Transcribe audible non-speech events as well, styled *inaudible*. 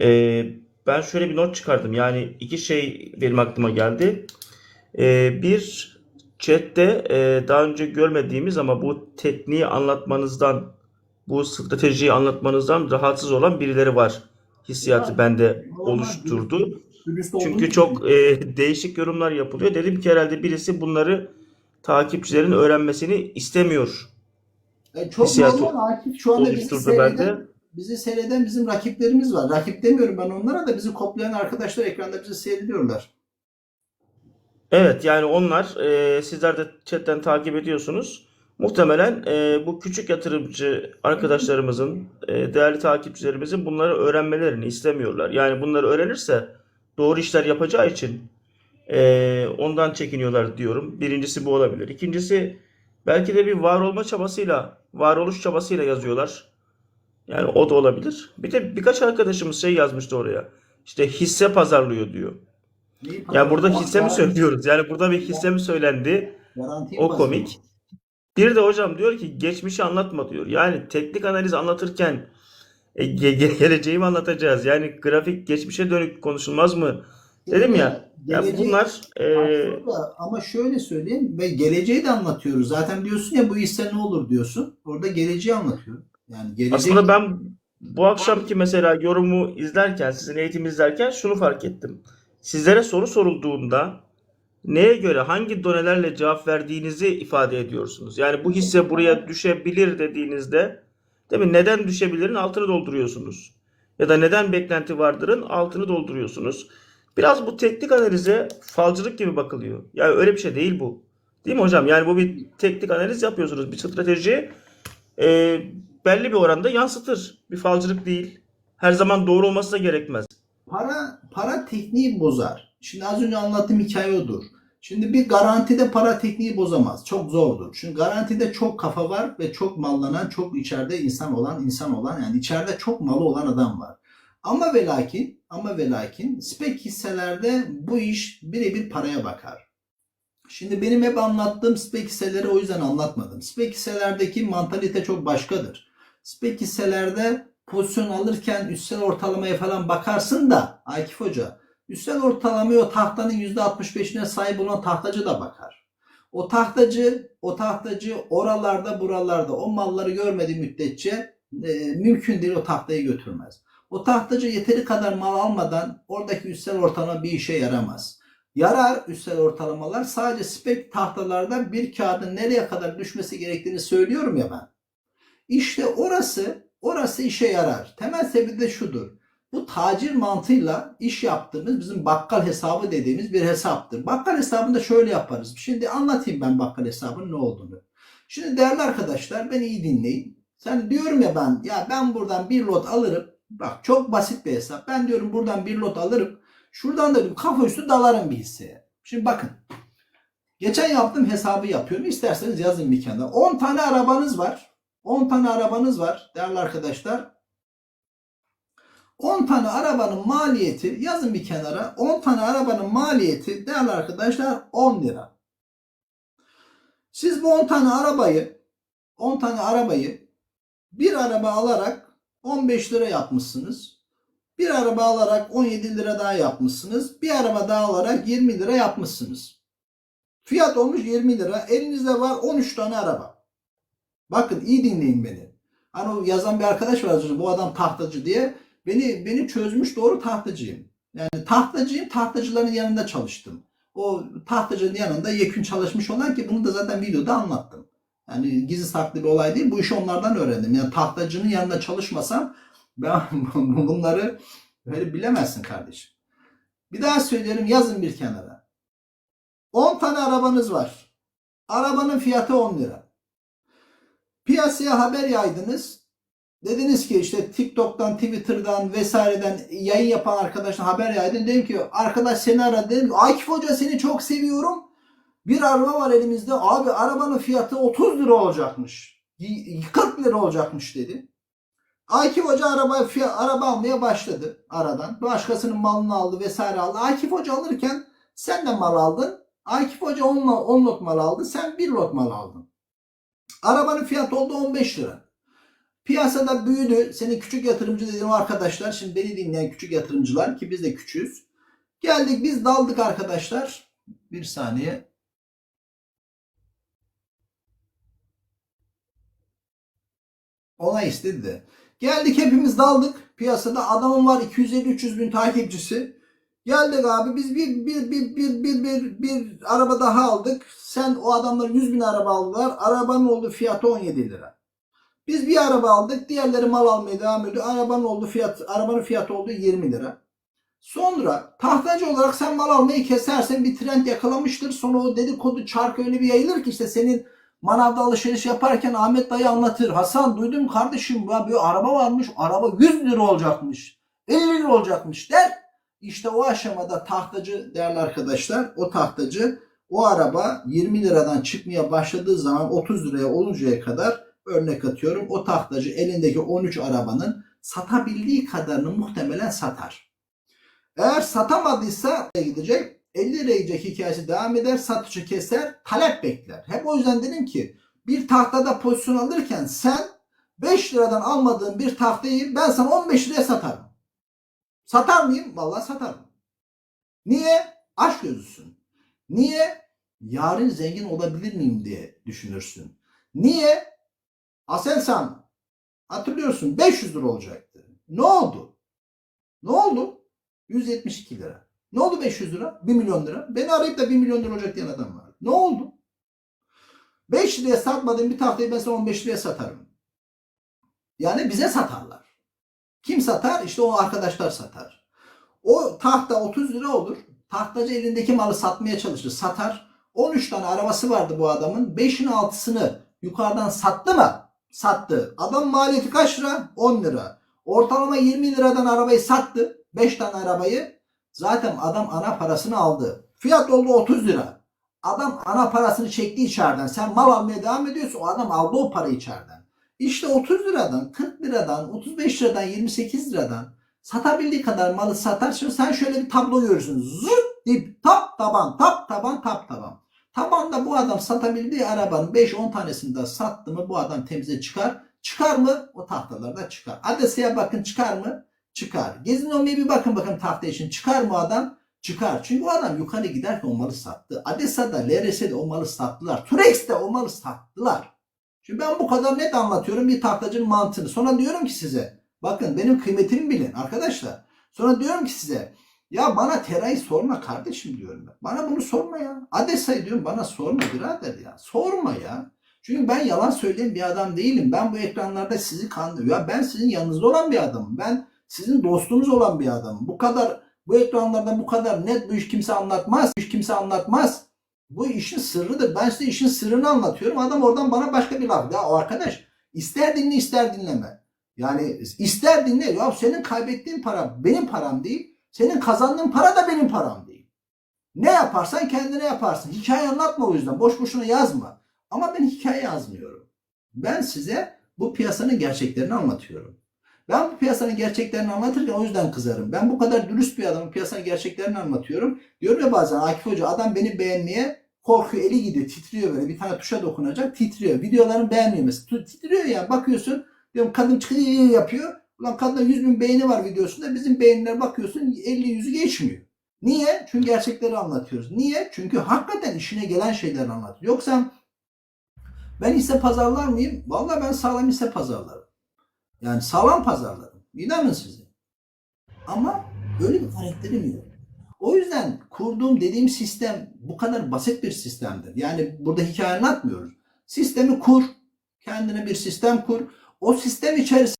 Ee, ben şöyle bir not çıkardım. Yani iki şey benim aklıma geldi. Ee, bir chatte e, daha önce görmediğimiz ama bu tekniği anlatmanızdan, bu stratejiyi anlatmanızdan rahatsız olan birileri var. Hissiyatı Ya, bende oluşturdu. Çünkü çok e, değişik yorumlar yapılıyor. Dedim ki herhalde birisi bunları takipçilerin öğrenmesini istemiyor. E, çok hissiyatı normal Akif şu anda bizi seyreden. Bizi seyreden bizim rakiplerimiz var. Rakip demiyorum ben onlara da bizi koplayan arkadaşlar ekranda bizi seyrediyorlar. Evet yani onlar e, sizler de chatten takip ediyorsunuz. Muhtemelen e, bu küçük yatırımcı arkadaşlarımızın, e, değerli takipçilerimizin bunları öğrenmelerini istemiyorlar. Yani bunları öğrenirse doğru işler yapacağı için e, ondan çekiniyorlar diyorum. Birincisi bu olabilir. İkincisi belki de bir var olma çabasıyla, varoluş çabasıyla yazıyorlar. Yani o da olabilir. Bir de birkaç arkadaşımız şey yazmıştı oraya. İşte hisse pazarlıyor diyor. Neyi Yani burada hisse mi söylüyoruz? Yani burada bir hisse mi söylendi? O komik. Bir de hocam diyor ki geçmişi anlatma diyor. Yani teknik analiz anlatırken e, ge- ge- geleceği mi anlatacağız? Yani grafik geçmişe dönük konuşulmaz mı? Dedim ya. Ya Gelecek- bunlar e, ama şöyle söyleyeyim ve geleceği de anlatıyoruz. Zaten diyorsun ya bu hisse ne olur diyorsun. Orada geleceği anlatıyorum. Yani gelecek aslında ben bu akşamki mesela yorumu izlerken, sizin eğitimi izlerken şunu fark ettim. Sizlere soru sorulduğunda neye göre hangi donelerle cevap verdiğinizi ifade ediyorsunuz. Yani bu hisse buraya düşebilir dediğinizde değil mi? Neden düşebilirin altını dolduruyorsunuz. Ya da neden beklenti vardırın altını dolduruyorsunuz. Biraz bu teknik analize falcılık gibi bakılıyor. Yani öyle bir şey değil bu. Değil mi hocam? Yani bu bir teknik analiz yapıyorsunuz. Bir strateji e, belli bir oranda yansıtır. Bir falcılık değil. Her zaman doğru olması da gerekmez. Para para tekniği bozar. Şimdi az önce anlattığım hikaye odur. Şimdi bir garantide para tekniği bozamaz. Çok zordur. Çünkü garantide çok kafa var ve çok mallanan, çok içeride insan olan, insan olan yani içeride çok malı olan adam var. Ama ve lakin, ama ve lakin spek hisselerde bu iş birebir paraya bakar. Şimdi benim hep anlattığım spek hisseleri o yüzden anlatmadım. Spek hisselerdeki mantalite çok başkadır. Spek hisselerde pozisyon alırken üstsel ortalamaya falan bakarsın da Akif Hoca üstsel ortalamaya o tahtanın %65'ine sahip olan tahtacı da bakar. O tahtacı o tahtacı oralarda buralarda o malları görmediği müddetçe e, mümkün değil o tahtayı götürmez. O tahtacı yeteri kadar mal almadan oradaki üstsel ortalama bir işe yaramaz. Yarar üstsel ortalamalar sadece spek tahtalarda bir kağıdın nereye kadar düşmesi gerektiğini söylüyorum ya ben. İşte orası orası işe yarar. Temel sebebi de şudur. Bu tacir mantığıyla iş yaptığımız bizim bakkal hesabı dediğimiz bir hesaptır. Bakkal hesabında şöyle yaparız. Şimdi anlatayım ben bakkal hesabının ne olduğunu. Şimdi değerli arkadaşlar beni iyi dinleyin. Sen diyorum ya ben ya ben buradan bir lot alırım. Bak çok basit bir hesap. Ben diyorum buradan bir lot alırım. Şuradan da kafa üstü dalarım bir hisseye. Şimdi bakın. Geçen yaptığım hesabı yapıyorum. İsterseniz yazın bir kenara. 10 tane arabanız var. 10 tane arabanız var değerli arkadaşlar. 10 tane arabanın maliyeti yazın bir kenara. 10 tane arabanın maliyeti değerli arkadaşlar 10 lira. Siz bu 10 tane arabayı 10 tane arabayı bir araba alarak 15 lira yapmışsınız. Bir araba alarak 17 lira daha yapmışsınız. Bir araba daha alarak 20 lira yapmışsınız. Fiyat olmuş 20 lira. Elinizde var 13 tane araba. Bakın iyi dinleyin beni. Hani o yazan bir arkadaş var bu adam tahtacı diye. Beni beni çözmüş doğru tahtacıyım. Yani tahtacıyım tahtacıların yanında çalıştım. O tahtacının yanında yekün çalışmış olan ki bunu da zaten videoda anlattım. Yani gizli saklı bir olay değil. Bu işi onlardan öğrendim. Yani tahtacının yanında çalışmasam ben *laughs* bunları böyle bilemezsin kardeşim. Bir daha söylerim yazın bir kenara. 10 tane arabanız var. Arabanın fiyatı 10 lira. Piyasaya haber yaydınız. Dediniz ki işte TikTok'tan, Twitter'dan vesaireden yayın yapan arkadaşlar haber yaydın. Dedim ki arkadaş seni aradı. Dedim ki Akif Hoca seni çok seviyorum. Bir araba var elimizde. Abi arabanın fiyatı 30 lira olacakmış. Y- 40 lira olacakmış dedi. Akif Hoca araba fiyat, araba almaya başladı aradan. Başkasının malını aldı vesaire aldı. Akif Hoca alırken sen de mal aldın. Akif Hoca 10, 10 lot mal aldı. Sen 1 lot mal aldın. Arabanın fiyatı oldu 15 lira. Piyasada büyüdü. Senin küçük yatırımcı dediğim arkadaşlar. Şimdi beni dinleyen küçük yatırımcılar ki biz de küçüğüz. Geldik biz daldık arkadaşlar. Bir saniye. Ona istedi de. Geldik hepimiz daldık. Piyasada adamın var 250-300 bin takipçisi. Geldik abi biz bir bir bir bir bir bir, bir araba daha aldık. Sen o adamlar 100 bin araba aldılar. Arabanın oldu fiyatı 17 lira. Biz bir araba aldık. Diğerleri mal almaya devam ediyor. Arabanın oldu fiyat arabanın fiyatı oldu 20 lira. Sonra tahtacı olarak sen mal almayı kesersen bir trend yakalamıştır. Sonra o dedikodu çarkı öyle bir yayılır ki işte senin manavda alışveriş yaparken Ahmet dayı anlatır. Hasan duydum kardeşim ya bir araba varmış. Araba 100 lira olacakmış. 50 lira olacakmış der. İşte o aşamada tahtacı değerli arkadaşlar o tahtacı o araba 20 liradan çıkmaya başladığı zaman 30 liraya oluncaya kadar örnek atıyorum o tahtacı elindeki 13 arabanın satabildiği kadarını muhtemelen satar. Eğer satamadıysa gidecek 50 liraya gidecek hikayesi devam eder satıcı keser talep bekler. Hep o yüzden dedim ki bir tahtada pozisyon alırken sen 5 liradan almadığın bir tahtayı ben sana 15 liraya satarım. Satar mıyım? Vallahi satarım. Niye? Aç gözlüsün. Niye? Yarın zengin olabilir miyim diye düşünürsün. Niye? Aselsan hatırlıyorsun 500 lira olacaktı. Ne oldu? Ne oldu? 172 lira. Ne oldu 500 lira? 1 milyon lira. Beni arayıp da 1 milyon lira olacak diyen adam var. Ne oldu? 5 liraya satmadığım bir tahtayı ben sana 15 liraya satarım. Yani bize satarlar. Kim satar? İşte o arkadaşlar satar. O tahta 30 lira olur. Tahtacı elindeki malı satmaya çalışır. Satar. 13 tane arabası vardı bu adamın. 5'in 6'sını yukarıdan sattı mı? Sattı. Adam maliyeti kaç lira? 10 lira. Ortalama 20 liradan arabayı sattı. 5 tane arabayı. Zaten adam ana parasını aldı. Fiyat oldu 30 lira. Adam ana parasını çekti içeriden. Sen mal almaya devam ediyorsun. O adam aldı o parayı içeriden. İşte 30 liradan, 40 liradan, 35 liradan, 28 liradan satabildiği kadar malı satar. Şimdi sen şöyle bir tablo görürsün. Zırt deyip tap taban, tap taban, tap taban. Tabanda bu adam satabildiği arabanın 5-10 tanesini de sattı mı bu adam temize çıkar. Çıkar mı? O tahtalarda çıkar. Adreseye bakın çıkar mı? Çıkar. Gezinomi'ye bir bakın bakın tahta için. Çıkar mı adam? Çıkar. Çünkü o adam yukarı giderken o malı sattı. Adesa'da, LRS'de o malı sattılar. Turex'te o malı sattılar. Şimdi ben bu kadar net anlatıyorum bir tahtacının mantığını. Sonra diyorum ki size bakın benim kıymetimi bilin arkadaşlar. Sonra diyorum ki size ya bana terayı sorma kardeşim diyorum ben. Bana bunu sorma ya. Adesa'yı diyorum bana sorma birader ya. Sorma ya. Çünkü ben yalan söyleyen bir adam değilim. Ben bu ekranlarda sizi kandırıyorum. Ya ben sizin yanınızda olan bir adamım. Ben sizin dostunuz olan bir adamım. Bu kadar bu ekranlarda bu kadar net bu iş kimse anlatmaz. Bu iş kimse anlatmaz. Bu işin sırrıdır. Ben size işin sırrını anlatıyorum. Adam oradan bana başka bir laf. Ya arkadaş ister dinle ister dinleme. Yani ister dinle. Ya senin kaybettiğin para benim param değil. Senin kazandığın para da benim param değil. Ne yaparsan kendine yaparsın. Hikaye anlatma o yüzden. Boş boşuna yazma. Ama ben hikaye yazmıyorum. Ben size bu piyasanın gerçeklerini anlatıyorum. Ben bu piyasanın gerçeklerini anlatırken o yüzden kızarım. Ben bu kadar dürüst bir adamın piyasanın gerçeklerini anlatıyorum. Diyorum ya bazen Akif Hoca adam beni beğenmeye korkuyor eli gidiyor titriyor böyle bir tane tuşa dokunacak titriyor. Videolarını beğenmiyor mesela. Titriyor ya bakıyorsun diyorum kadın çıkıyor yapıyor. Ulan kadının 100 bin beğeni var videosunda bizim beğeniler bakıyorsun 50 yüzü geçmiyor. Niye? Çünkü gerçekleri anlatıyoruz. Niye? Çünkü hakikaten işine gelen şeyleri anlatıyor. Yoksa ben hisse pazarlar mıyım? Vallahi ben sağlam hisse pazarlarım. Yani sağlam pazarlarım. İnanın size. Ama öyle bir karakterim yok. O yüzden kurduğum dediğim sistem bu kadar basit bir sistemdir. Yani burada hikaye anlatmıyoruz. Sistemi kur. Kendine bir sistem kur. O sistem içerisinde